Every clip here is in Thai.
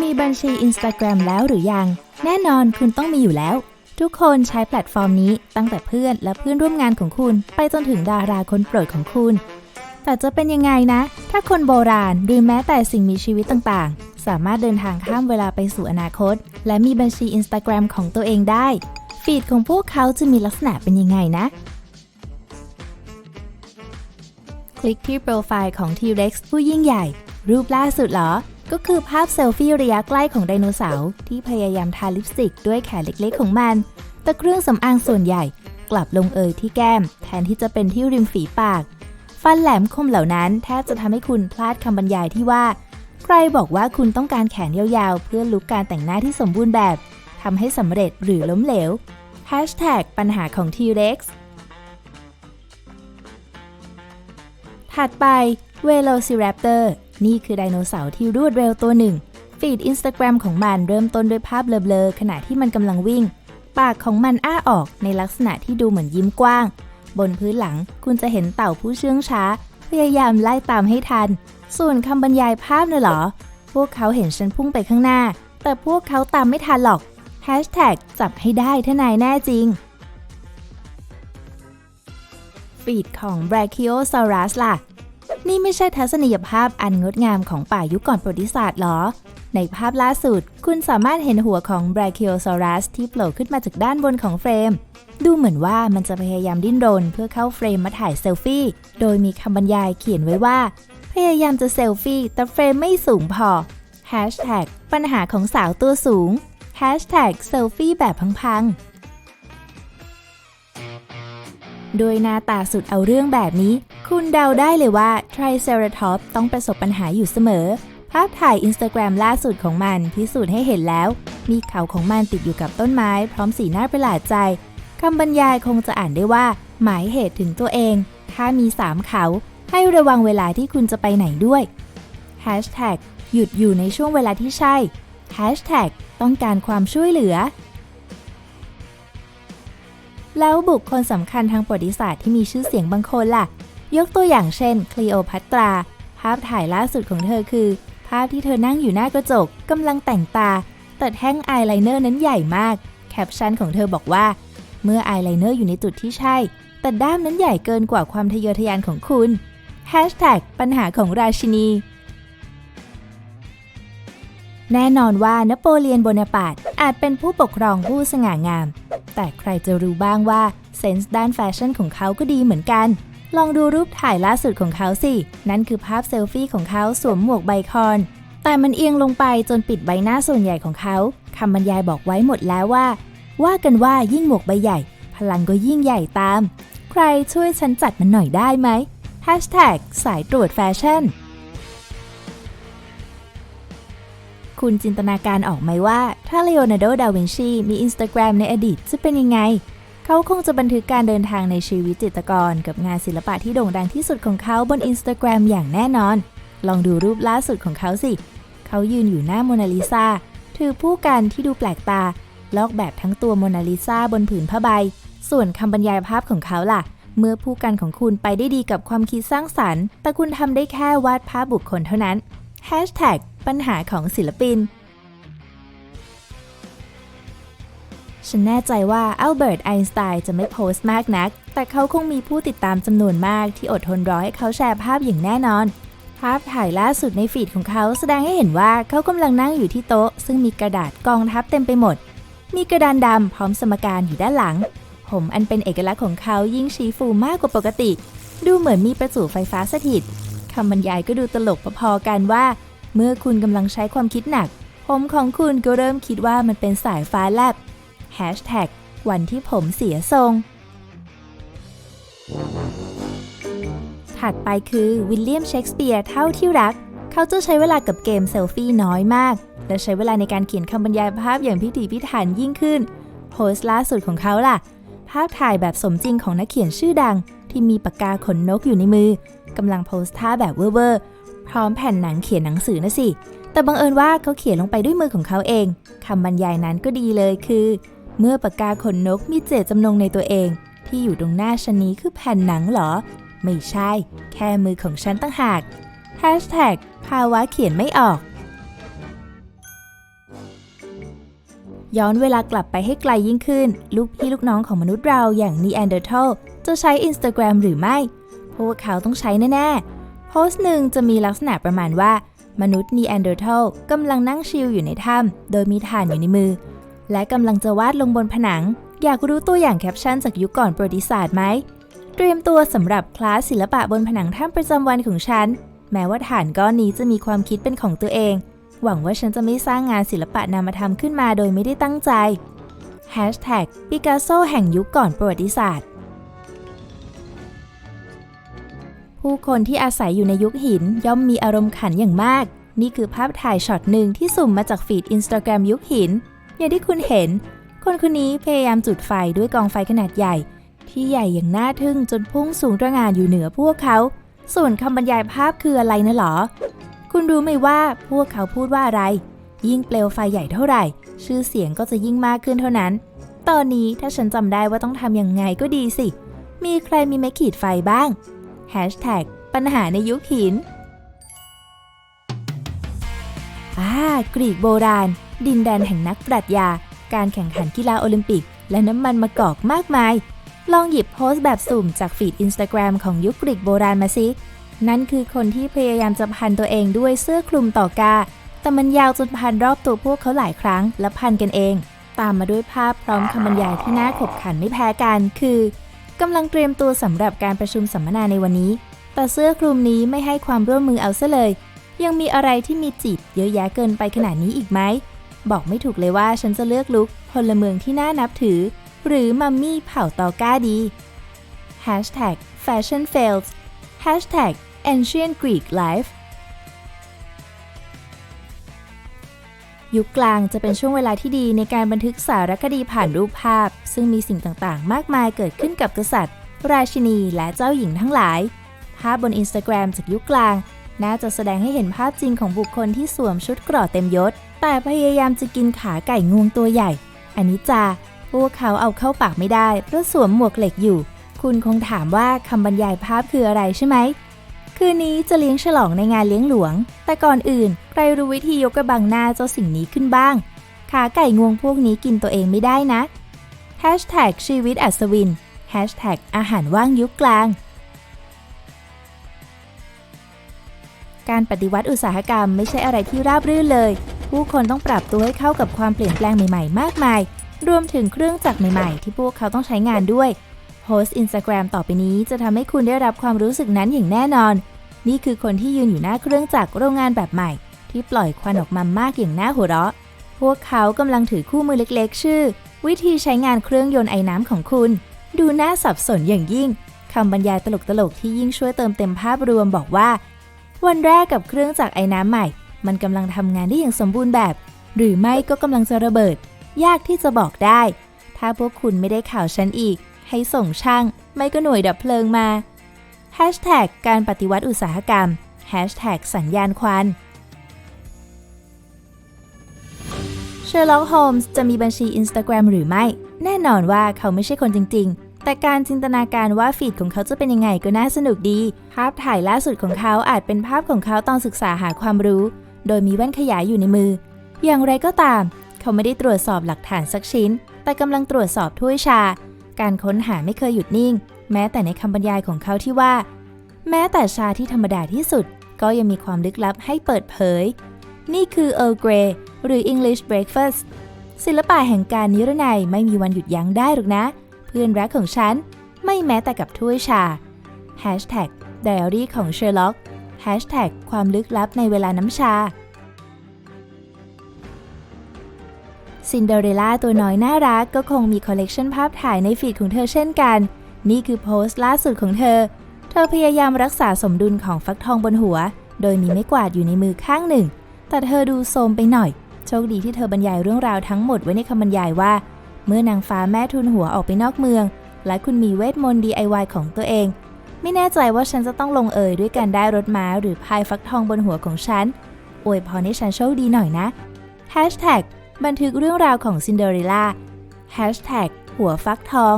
มีบัญชี Instagram แล้วหรือยัง แน่นอนคุณต้องมีอยู่แล้ว ทุกคนใช้แพลตฟอร์มนี้ตั้งแต่เพื่อนและเพื่อนร่วมงานของคุณ ไปจนถึงดาราคนโปรดของคุณ แต่จะเป็นยังไงนะ ถ้าคนโบราณหรือแม้แต่สิ่งมีชีวิตต่างๆ สามารถเดินทางข้ามเวลาไปสู่อนาคต และมีบัญชี Instagram ของตัวเองได้ ฟีดของพวกเขาจะมีลักษณะเป็นยังไงนะคลิกที่โปรไฟล์ของ T-Rex ผู้ยิ่งใหญ่ รูปล่าสุดเหรอ ก็คือภาพเซลฟี่ระยะใกล้ของไดโนเสาร์ที่พยายามทาลิปสติกด้วยแขนเล็กๆของมัน แต่เครื่องสำอางส่วนใหญ่กลับลงเอยที่แก้ม แทนที่จะเป็นที่ริมฝีปาก ฟันแหลมคมเหล่านั้นแทบจะทำให้คุณพลาดคำบรรยายที่ว่า ใครบอกว่าคุณต้องการแขนยาวๆ เพื่อลุกการแต่งหน้าที่สมบูรณ์แบบทำให้สำเร็จหรือล้มเหลว Hashtag ปัญหาของ T-Rex ถัดไป Velociraptor นี่คือไดโนเสาร์ที่รวดเร็วตัวหนึ่ง ฟีด Instagram ของมันเริ่มต้นด้วยภาพเบลอๆขณะที่มันกำลังวิ่ง ปากของมันอ้าออกในลักษณะที่ดูเหมือนยิ้มกว้าง บนพื้นหลังคุณจะเห็นเต่าผู้เชื่องช้า พยายามไล่ตามให้ทัน ส่วนคำบรรยายภาพน่ะเหรอ พวกเขาเห็นฉันพุ่งไปข้างหน้า แต่พวกเขาตามไม่ทันหรอก Hashtag จับให้ได้ถ้านายแน่จริงฟีดของ Brachiosaurus ล่ะ นี่ไม่ใช่ทัศนียภาพอันงดงามของป่ายุคก่อนประวัติศาสตร์หรอ ในภาพล่าสุด คุณสามารถเห็นหัวของ Brachiosaurus ที่โผล่ขึ้นมาจากด้านบนของเฟรม ดูเหมือนว่ามันจะพยายามดิ้นรนเพื่อเข้าเฟรมมาถ่ายเซลฟี่ โดยมีคำบรรยายเขียนไว้ว่า พยายามจะเซลฟี่ แต่เฟรมไม่สูงพอ Hashtag ปัญหาของสาวตัวสูง Hashtag เซลฟี่แบบพังๆ โดยหน้าตาสุดเอาเรื่องแบบนี้ คุณเดาได้เลยว่า t r i c e r a t o p ต้องประสบปัญหาอยู่เสมอ ภาพถ่าย Instagram ล่าสุดของมันพิสูจน์ให้เห็นแล้ว มีเขาของมันติดอยู่กับต้นไม้ พร้อมสีหน้าประหลาดใจคำบรรยายคงจะอ่านได้ว่า หมายเหตุถึงตัวเอง ถ้ามี 3 เขา ให้ระวังเวลาที่คุณจะไปไหนด้วย Hashtag หยุดอยู่ในช่วงเวลาที่ใช่ Hashtag ต้องการความช่วยเหลือ แล้วบุคคลสำคัญทางประวัติศาสตร์ที่มีชื่อเสียงบางคนล่ะ ยกตัวอย่างเช่น คลีโอพัตรา ภาพถ่ายล่าสุดของเธอคือ ภาพที่เธอนั่งอยู่หน้ากระจกกำลังแต่งตา แต่แท่งอายไลเนอร์นั้นใหญ่มาก แคปชั่นของเธอบอกว่า เมื่ออายไลเนอร์อยู่ในจุดที่ใช่ แต่ด้ามนั้นใหญ่เกินกว่าความทะเยอทะยานของคุณปัญหาของราชินี แน่นอนว่า นโปเลียนโบนาปาร์ตอาจเป็นผู้ปกครองผู้สง่างาม แต่ใครจะรู้บ้างว่าเซนส์ด้านแฟชั่นของเขาก็ดีเหมือนกัน ลองดูรูปถ่ายล่าสุดของเขาสิ นั่นคือภาพเซลฟี่ของเขาสวมหมวกไบคอน แต่มันเอียงลงไปจนปิดใบหน้าส่วนใหญ่ของเขาคำบรรยายบอกไว้หมดแล้วว่า ว่ากันว่ายิ่งหมวกใบใหญ่ พลังก็ยิ่งใหญ่ตาม ใครช่วยฉันจัดมันหน่อยได้ไหม สายตรวจแฟชั่น คุณจินตนาการออกไหมว่า ถ้าเลโอนาร์โด ดาวินชี มี Instagram ในอดีตจะเป็นยังไง เขาคงจะบันทึกการเดินทางในชีวิตจิตรกร กับงานศิลปะที่โด่งดังที่สุดของเขาบน Instagram อย่างแน่นอน ลองดูรูปล่าสุดของเขาสิ เขายืนอยู่หน้าโมนาลิซาถือผู้กันที่ดูแปลกตา ลอกแบบทั้งตัวโมนาลิซาบนผืนผ้าใบ ส่วนคำบรรยายภาพของเขาล่ะ เมื่อผู้กันของคุณไปได้ดีกับความคิดสร้างสรรค์ แต่คุณทำได้แค่วาดภาพบุคคลเท่านั้น Hashtag ปัญหาของศิลปิน ฉันแน่ใจว่าอัลเบิร์ตไอน์สไตน์จะไม่โพสต์มากนัก แต่เขาคงมีผู้ติดตามจำนวนมากที่อดทนรอให้เขาแชร์ภาพอย่างแน่นอน ภาพถ่ายล่าสุดในฟีดของเขาแสดงให้เห็นว่าเขากำลังนั่งอยู่ที่โต๊ะ ซึ่งมีกระดาษกองทับเต็มไปหมด มีกระดานดำพร้อมสมการอยู่ด้านหลัง ผมอันเป็นเอกลักษณ์ของเขายิ่งชี้ฟูมากกว่าปกติ ดูเหมือนมีประจุไฟฟ้าสถิตคำบรรยายก็ดูตลกพอๆกันว่า เมื่อคุณกำลังใช้ความคิดหนัก ผมของคุณก็เริ่มคิดว่ามันเป็นสายฟ้าแลบ Hashtag วันที่ผมเสียทรง ถัดไปคือวิลเลียมเชกสเปียร์เท่าที่รัก เขาจะใช้เวลากับเกมเซลฟี่น้อยมาก และใช้เวลาในการเขียนคำบรรยายภาพอย่างพิถีพิถันยิ่งขึ้น โพสต์ล่าสุดของเขาล่ะ ภาพถ่ายแบบสมจริงของนักเขียนชื่อดัง ที่มีปากกาขนนกอยู่ในมือกำลังโพสท่าแบบเวอร์ พร้อมแผ่นหนังเขียนหนังสือนะสิ แต่บังเอิญว่าเขาเขียนลงไปด้วยมือของเขาเอง คำบรรยายนั้นก็ดีเลยคือ เมื่อปากกาขนนกมีเจตจำนงในตัวเอง ที่อยู่ตรงหน้าฉันนี้คือแผ่นหนังเหรอ ไม่ใช่ แค่มือของฉันตั้งหาก Hashtag ภาวะเขียนไม่ออกย้อนเวลากลับไปให้ไกลยิ่งขึ้น ลูกพี่ลูกน้องของมนุษย์เราอย่างนีแอนเดอร์ l จะใช้ Instagram หรือไม่ พวกเขาต้องใช้แน่ๆ โพสต์หนึ่งจะมีลักษณะประมาณว่า มนุษย์นีแอนเดอร์ l กำลังนั่งชิลอยู่ในถ้ำโดยมีถ่านอยู่ในมือ และกำลังจะวาดลงบนผนัง อยากรู้ตัวอย่างแคปชั่นจากยุคก่อนประวัติศาสตร์ไหม เตรียมตัวสำหรับคลาสศิลปะบนผนังถ้ำประจำวันของฉัน แม้ว่าฐานก้อนนี้จะมีความคิดเป็นของตัวเอง หวังว่าฉันจะไม่สร้างงานศิลปะนามธรรมขึ้นมาโดยไม่ได้ตั้งใจ Hashtag ปิกัสโซแห่งยุคก่อนประวัติศาสตร์ ผู้คนที่อาศัยอยู่ในยุคหินย่อมมีอารมณ์ขันอย่างมาก นี่คือภาพถ่ายช็อตหนึ่งที่สุ่มมาจากฟีด Instagram ยุคหิน อย่างที่คุณเห็น คนคนนี้พยายามจุดไฟด้วยกองไฟขนาดใหญ่ ที่ใหญ่อย่างน่าทึ่งจนพุ่งสูงตระหง่านอยู่เหนือพวกเขา ส่วนคำบรรยายภาพคืออะไรนะหรอ คุณรู้ไหมว่าพวกเขาพูดว่าอะไร ยิ่งเปลวไฟใหญ่เท่าไหร่ ชื่อเสียงก็จะยิ่งมากขึ้นเท่านั้น ตอนนี้ถ้าฉันจำได้ว่าต้องทำยังไงก็ดีสิ มีใครมีไม้ขีดไฟบ้าง ปัญหาในยุคหินอ่ากรีกโบราณ ดินแดนแห่งนักปรัชญา การแข่งขันกีฬาโอลิมปิก และน้ำมันมะกอกมากมาย ลองหยิบโพสต์แบบสุ่มจากฟีด Instagram ของยุคกรีกโบราณมาสิ นั่นคือคนที่พยายามจะพันตัวเองด้วยเสื้อคลุมต่อกา แต่มันยาวจนพันรอบตัวพวกเขาหลายครั้งและพันกันเอง ตามมาด้วยภาพพร้อมคำบรรยายที่น่าขบขันไม่แพ้กัน คือ กำลังเตรียมตัวสำหรับการประชุมสัมมนาในวันนี้ แต่เสื้อคลุมนี้ไม่ให้ความร่วมมือเอาซะเลย ยังมีอะไรที่มีจีบเยอะแยะเกินไปขนาดนี้อีกไหม บอกไม่ถูกเลยว่าฉันจะเลือกลุคพลเมืองที่น่านับถือ หรือมัมมี่เผ่าตอก้าดี Hashtag Fashion Fails Hashtag Ancient Greek Life ยุคกลางจะเป็นช่วงเวลาที่ดีในการบันทึกสารคดีผ่านรูปภาพ ซึ่งมีสิ่งต่างๆ มากมายเกิดขึ้นกับกษัตริย์ ราชินีและเจ้าหญิงทั้งหลาย ภาพบน Instagram จากยุคกลาง น่าจะแสดงให้เห็นภาพจริงของบุคคลที่สวมชุดเกราะเต็มยศ แต่พยายามจะกินขาไก่งวงตัวใหญ่ อันนี้จาพวกเขาเอาเข้าปากไม่ได้เพราะสวมหมวกเหล็กอยู่ คุณคงถามว่าคำบรรยายภาพคืออะไรใช่ไหม คืนนี้จะเลี้ยงฉลองในงานเลี้ยงหลวง แต่ก่อนอื่น ใครรู้วิธียกกระบังหน้าเจ้าสิ่งนี้ขึ้นบ้าง ขาไก่งวงพวกนี้กินตัวเองไม่ได้นะ Hashtag ชีวิตอัศวิน Hashtag อาหารว่างยุคกลาง การปฏิวัติอุตสาหกรรมไม่ใช่อะไรที่ราบรื่นเลย ผู้คนต้องปรับตัวให้เข้ากับความเปลี่ยนแปลงใหม่ ๆ มากมาย รวมถึงเครื่องจักรใหม่ ๆ ที่พวกเขาต้องใช้งานด้วย โพสต์ Instagram ต่อไปนี้จะทำให้คุณได้รับความรู้สึกนั้นอย่างแน่นอน นี่คือคนที่ยืนอยู่หน้าเครื่องจักรโรงงานแบบใหม่ ที่ปล่อยควันออกมามากอย่างน่าหัวเราะ พวกเขากำลังถือคู่มือเล็กๆ ชื่อ วิธีใช้งานเครื่องยนต์ไอ้น้ำของคุณ ดูน่าสับสนอย่างยิ่งคำบรรยายตลกๆที่ยิ่งช่วยเติมเต็มภาพรวมบอกว่า วันแรกกับเครื่องจักรไอ้น้ำใหม่ มันกำลังทำงานได้อย่างสมบูรณ์แบบ หรือไม่ก็กำลังจะระเบิด ยากที่จะบอกได้ ถ้าพวกคุณไม่ได้ข่าวฉันอีก ให้ส่งช่าง ไม่ก็หน่วยดับเพลิงมา Hashtag การปฏิวัติอุตสาหกรรม Hashtag สัญญาณควันเชอร์ล็อกโฮมส์จะมีบัญชี Instagram หรือไม่ แน่นอนว่าเขาไม่ใช่คนจริง ๆ แต่การจินตนาการว่าฟีดของเขาจะเป็นยังไงก็น่าสนุกดี ภาพถ่ายล่าสุดของเขาอาจเป็นภาพของเขาตอนศึกษาหาความรู้ โดยมีแว่นขยายอยู่ในมือ อย่างไรก็ตาม เขาไม่ได้ตรวจสอบหลักฐานสักชิ้น แต่กำลังตรวจสอบถ้วยชา การค้นหาไม่เคยหยุดนิ่ง แม้แต่ในคำบรรยายของเขาที่ว่า แม้แต่ชาที่ธรรมดาที่สุด ก็ยังมีความลึกลับให้เปิดเผย นี่คือ Earl Grey หรือ English Breakfast ศิลปะแห่งการนิรนัยไม่มีวันหยุดยั้งได้หรอกนะ เพื่อนรักของฉัน ไม่แม้แต่กับถ้วยชา Hashtag Diary ของ Sherlock Hashtag ความลึกลับในเวลาน้ำชา ซินเดอเรลล่าตัวน้อยน่ารักก็คงมีคอลเลกชันภาพถ่ายในฟีดของเธอเช่นกัน นี่คือโพสต์ล่าสุดของเธอ เธอพยายามรักษาสมดุลของฟักทองบนหัว โดยมีไม้กวาดอยู่ในมือข้างหนึ่ง แต่เธอดูโทรมไปหน่อย โชคดีที่เธอบรรยายเรื่องราวทั้งหมดไว้ในคำบรรยายว่า เมื่อนางฟ้าแม่ทุนหัวออกไปนอกเมือง และคุณมีเวทมนต์ DIY ของตัวเอง ไม่แน่ใจว่าฉันจะต้องลงเอยด้วยการได้รถม้าหรือพายฟักทองบนหัวของฉันอวยพรให้ฉันโชคดีหน่อยนะ Hashtag บันทึกเรื่องราวของซินเดอเรลล่าหัวฟักทอง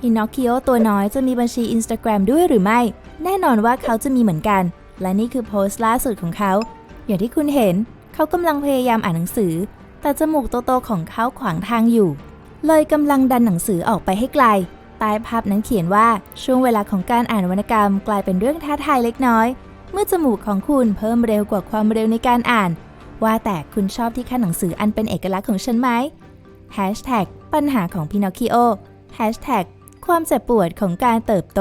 พินอคคิโอตัวน้อยจะมีบัญชี Instagram ด้วยหรือไม่ แน่นอนว่าเขาจะมีเหมือนกัน และนี่คือโพสต์ล่าสุดของเขา อย่างที่คุณเห็น เขากำลังพยายามอ่านหนังสือ แต่จมูกโตๆของเขาขวางทางอยู่ เลยกำลังดันหนังสือออกไปให้ไกลใต้ภาพนั้นเขียนว่าช่วงเวลาของการอ่านวรรณกรรมกลายเป็นเรื่องท้าทายเล็กน้อย เมื่อจมูกของคุณเพิ่มเร็วกว่าความเร็วในการอ่าน ว่าแต่คุณชอบที่ขั้นหนังสืออันเป็นเอกลักษณ์ของฉันไหม ปัญหาของพินอคคิโอ ความเจ็บปวดของการเติบโต